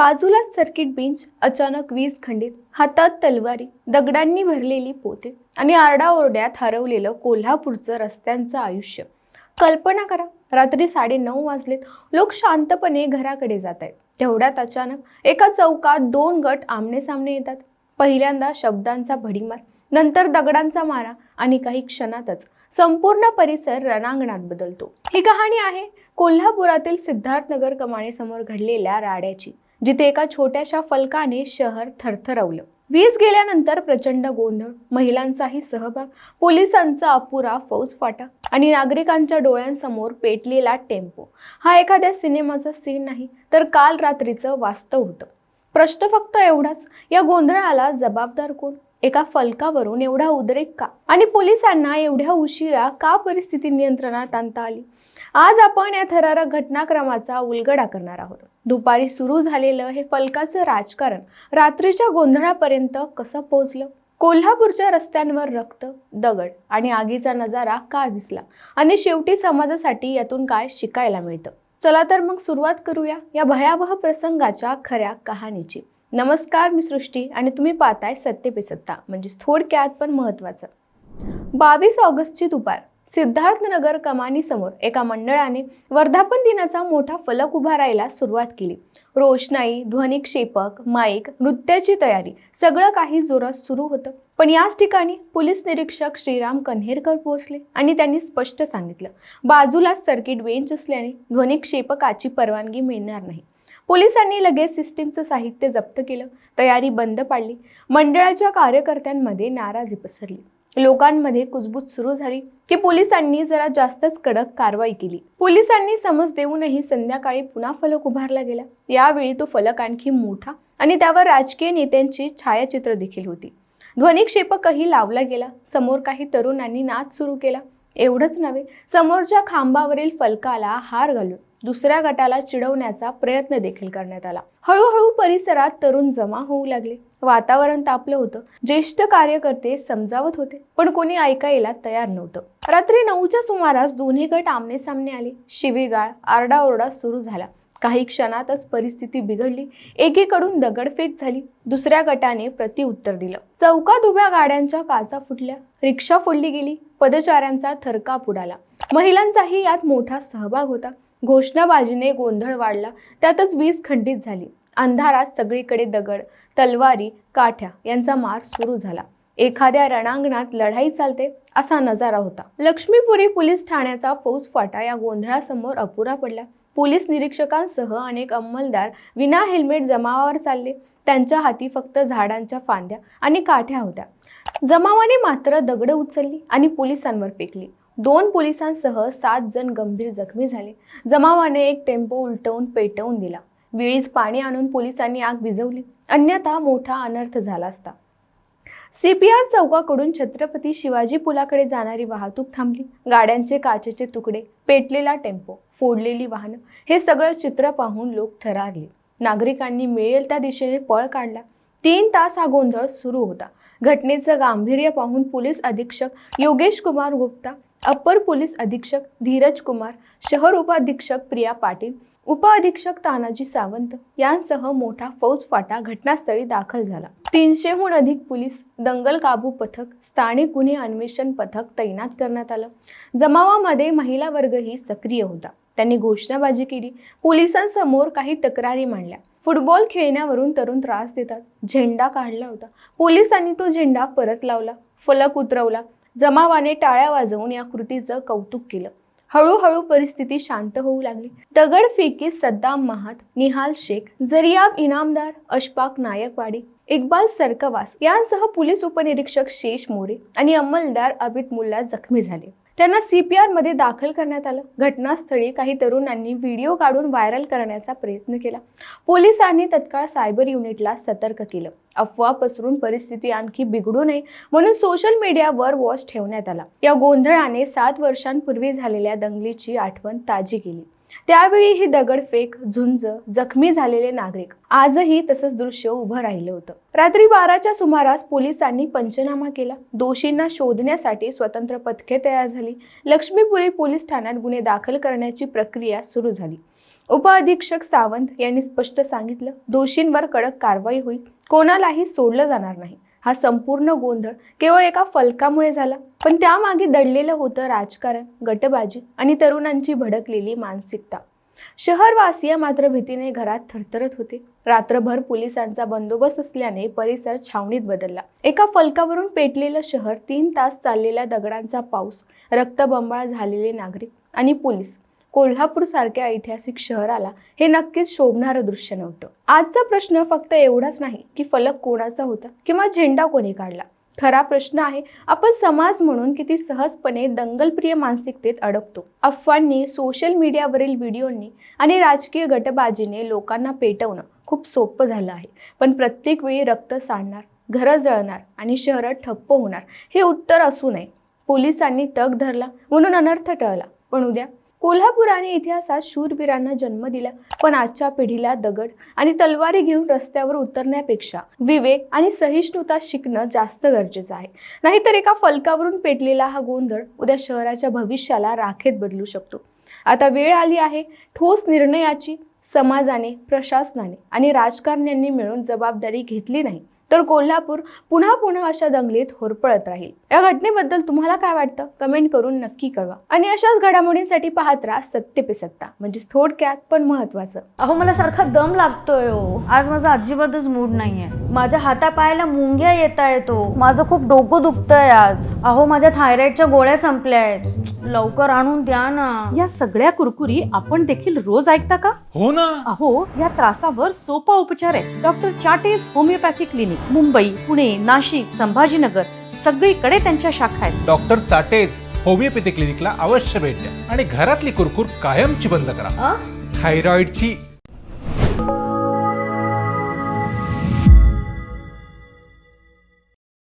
बाजूलाच circuit bench अचानक वीज खंडित हातात तलवारी दगडांनी भरलेली पोते आणि आरडाओरड्यात हरवलेलं कोल्हापूरचं रस्त्यांचं आयुष्य. कल्पना करा रात्री साडे नऊ वाजलेत. लोक शांतपणे घराकडे जात आहेत तेवढ्यात अचानक एका चौकात दोन गट आमने सामने येतात. पहिल्यांदा शब्दांचा भडीमार नंतर दगडांचा मारा आणि काही क्षणातच संपूर्ण परिसर रणांगणात बदलतो. ही कहाणी आहे कोल्हापुरातील सिद्धार्थनगर कमाणीसमोर घडलेल्या राड्याची. जिथे एका छोट्याशा फलकाने शहर थरथरवलं. वीज गेल्यानंतर प्रचंड गोंधळ महिलांचाही सहभाग पोलिसांचा अपुरा फौजफाटा आणि नागरिकांच्या डोळ्यांसमोर पेटलेला टेम्पो. हा एखाद्या सिनेमाचा सीन नाही तर काल रात्रीचं वास्तव होतं. प्रश्न फक्त एवढाच या गोंधळाला जबाबदार कोण? एका फलकावरून एवढा उद्रेक का? आणि पोलिसांना एवढ्या उशिरा का परिस्थिती नियंत्रणात आणता आली? आज आपण या थरारक घटनाक्रमाचा उलगडा करणार आहोत. दुपारी सुरू झालेलं हे फलकाचं राजकारण रात्रीच्या गोंधळापर्यंत कसं पोहोचलं कोल्हापूरच्या रस्त्यांवर रक्त दगड आणि आगीचा नजारा का दिसला? आणि शेवटी समाजासाठी यातून काय शिकायला मिळतं? चला तर मग सुरुवात करूया या भयावह प्रसंगाच्या खऱ्या कहाणीची. नमस्कार मी सृष्टी आणि तुम्ही पाहताय सत्य पे सत्ता म्हणजेच थोडक्यात पण महत्वाचं बावीस ऑगस्टची दुपार. सिद्धार्थनगर कमानीसमोर एका मंडळाने वर्धापन दिनाचा मोठा फलक उभारायला सुरुवात केली. रोषणाई ध्वनिक्षेपक माईक नृत्याची तयारी सगळं काही जोरात सुरू होतं. पण याच ठिकाणी पोलीस निरीक्षक श्रीराम कन्हेरकर पोहोचले आणि त्यांनी स्पष्ट सांगितलं बाजूलाच सर्किट बेंच असल्याने ध्वनिक्षेपकाची परवानगी मिळणार नाही. पोलिसांनी लगेच सिस्टीमचं साहित्य जप्त केलं तयारी बंद पाडली मंडळाच्या कार्यकर्त्यांमध्ये नाराजी पसरली. लोकांमध्ये कुजबूज सुरू झाली की पोलिसांनी जरा जास्तच कडक कारवाई केली. पोलिसांनी समज देऊनही संध्याकाळी पुन्हा फलक उभारला गेला. यावेळी तो फलक आणखी मोठा आणि त्यावर राजकीय नेत्यांची छायाचित्र देखील होती. ध्वनिक्षेपकही लावला गेला. समोर काही तरुणांनी नाच सुरू केला. एवढंच नव्हे समोरच्या खांबावरील फलकाला हार घालून दुसऱ्या गटाला चिडवण्याचा प्रयत्न देखील करण्यात आला. हळूहळू परिसरात तरुण जमा होऊ लागले. वातावरण तापलं होतं. ज्येष्ठ कार्यकर्ते समजावत होते पण कोणी ऐकायला तयार नव्हतं. रात्री नऊच्या सुमारास दोन्ही गट आमने सामने आले. शिवीगाळ आरडाओरडा सुरू झाला. काही क्षणातच परिस्थिती बिघडली. एकीकडून दगडफेक झाली. दुसऱ्या गटाने प्रतिउत्तर दिलं. चौकात उभ्या गाड्यांच्या काचा फुटल्या. रिक्षा फोडली गेली. पदचाऱ्यांचा थरकाप उडाला. महिलांचाही यात मोठा सहभाग होता. घोषणाबाजीने गोंधळ वाढला. त्यातच वीज खंडित झाली. अंधारात सगळीकडे दगड तलवारी काठ्या यांचा मार सुरू झाला. एखाद्या रणांगणात लढाई चालते असा नजारा होता. लक्ष्मीपुरी पोलीस ठाण्याचा फौजफाटा या गोंधळासमोर अपुरा पडला. पोलीस निरीक्षकांसह अनेक अंमलदार विना हेल्मेट जमावावर चालले. त्यांच्या हाती फक्त झाडांच्या फांद्या आणि काठ्या होत्या. जमावाने मात्र दगडं उचलली आणि पोलिसांवर फेकली. दोन पोलिसांसह सात जण गंभीर जखमी झाले. जमावाने एक टेम्पो उलटवून पेटवून दिला. वेळीच पाणी आणून पोलिसांनी आग विझवली. अन्यथा मोठा अनर्थ झाला असता. सीपीआर चौकाकडून छत्रपती शिवाजी पुलाकडे जाणारी वाहतूक थांबली. गाड्यांचे काचेचे तुकडे पेटलेला टेम्पो फोडलेली वाहनं हे सगळं चित्र पाहून लोक थरारले. नागरिकांनी मिळेल त्या दिशेने पळ काढला. तीन तास हा गोंधळ सुरू होता. घटनेचं गांभीर्य पाहून पोलीस अधीक्षक योगेश कुमार गुप्ता अप्पर पोलीस अधीक्षक धीरज कुमार शहर उपाधीक्षक प्रिया पाटील उपअधीक्षक तानाजी सावंत यांसह मोठा फौजफाटा घटनास्थळी दाखल झाला. तीनशेहून अधिक पोलीस दंगल काबू पथक स्थानिक गुन्हे अन्वेषण पथक तैनात करण्यात आलं. जमावामध्ये महिला वर्गही सक्रिय होता. त्यांनी घोषणाबाजी केली. पोलिसांसमोर काही तक्रारी मांडल्या. फुटबॉल खेळण्यावरून तरुण त्रास देतात. झेंडा काढला होता. पोलिसांनी तो झेंडा परत लावला. फलक उतरवला. जमावाने टाळ्या वाजवून या कृतीचं कौतुक केलं. हळूहळू परिस्थिती शांत होऊ लागली. दगडफेकी सद्दाम महात निहाल शेख जरियाब इनामदार अशफाक नायकवाडी इक्बाल सरकवास यांसह पोलीस उपनिरीक्षक शेष मोरे आणि अंमलदार अबित मुल्ला जखमी झाले. त्यांना सी पी आरमध्ये दाखल करण्यात आलं. घटनास्थळी काही तरुणांनी व्हिडिओ काढून व्हायरल करण्याचा प्रयत्न केला. पोलिसांनी तत्काळ सायबर युनिटला सतर्क केलं. अफवा पसरून परिस्थिती आणखी बिघडू नये म्हणून सोशल मीडियावर वॉच ठेवण्यात आला. या गोंधळाने सात वर्षांपूर्वी झालेल्या दंगलीची आठवण ताजी केली. त्यावेळी ही दगडफेक झुंज जखमी झालेले नागरिक आजही तसंच दृश्य उभं राहिलं होतं. रात्री बाराच्या सुमारास पोलिसांनी पंचनामा केला. दोषींना शोधण्यासाठी स्वतंत्र पथके तयार झाली. लक्ष्मीपुरी पोलीस ठाण्यात गुन्हे दाखल करण्याची प्रक्रिया सुरू झाली. उपअधीक्षक सावंत यांनी स्पष्ट सांगितलं दोषींवर कडक कारवाई होईल. कोणालाही सोडलं जाणार नाही. हा संपूर्ण गोंधळ केवळ एका फलकामुळे झाला. पण त्यामागे दडलेलं होतं राजकारण गटबाजी आणि तरुणांची भडकलेली मानसिकता. शहरवासीय मात्र भीतीने घरात थरथरत होते. रात्रभर पोलिसांचा बंदोबस्त असल्याने परिसर छावणीत बदलला. एका फलकावरून पेटलेलं शहर तीन तास चाललेल्या दगडांचा पाऊस रक्तबंबाळ झालेले नागरिक आणि पोलीस कोल्हापूर सारख्या ऐतिहासिक शहराला हे नक्कीच शोभणारं दृश्य नव्हतं. आजचा प्रश्न फक्त एवढाच नाही की फलक कोणाचा होता किंवा झेंडा कोणी काढला. खरा प्रश्न आहे आपण समाज म्हणून किती सहजपणे दंगलप्रिय मानसिकतेत अडकतो. अफवांनी सोशल मीडियावरील व्हिडिओंनी आणि राजकीय गटबाजीने लोकांना पेटवणं खूप सोपं झालं आहे. पण प्रत्येक वेळी रक्त सांडणार घरं जळणार आणि शहरं ठप्प होणार हे उत्तर असू नये. पोलिसांनी तग धरला म्हणून अनर्थ टळला. पण उद्या कोल्हापुराने इतिहासात शूरवीरांना जन्म दिला पण आजच्या पिढीला दगड आणि तलवारी घेऊन रस्त्यावर उतरण्यापेक्षा विवेक आणि सहिष्णुता शिकणं जास्त गरजेचं आहे. नाहीतर एका फलकावरून पेटलेला हा गोंधळ उद्या शहराच्या भविष्याला राखेत बदलू शकतो. आता वेळ आली आहे ठोस निर्णयाची समाजाने प्रशासनाने आणि राजकारण्यांनी मिळून जबाबदारी घेतली नाही. तर कोल्हापूर पुन्हा पुन्हा अशा दंगलीत होरपळत राहील. या घटनेबद्दल तुम्हाला काय वाटतं? कमेंट करून नक्की कळवा. आणि अशाच घडामोडींसाठी पाहत राहा सत्य पे सत्ता म्हणजे थोडक्यात पण महत्वाचं. अहो मला सारखा दम लागतोय हो. आज माझा अजिबातच मूड नाहीये. माझ्या हातापायाला मुंग्या येत आहेत हो माझं खूप डोकं दुखतंय आज. अहो माझ्या थायरॉइडच्या गोळ्या संपल्या आहेत. लवकर आणून द्या ना. या सगळ्या कुरकुरी आपण देखील रोज ऐकता का? हो ना. अहो या त्रासावर सोपा उपचार आहे. डॉक्टर चाटेज होमिओपॅथी क्लिनिक. मुंबई पुणे नाशिक संभाजीनगर सगळीकडे त्यांच्या शाखा आहेत डॉक्टर चाटेज होमिओपॅथी क्लिनिकला अवश्य भेट द्या आणि घरातली कुरकुर कायमची बंद करा? थायरॉइडची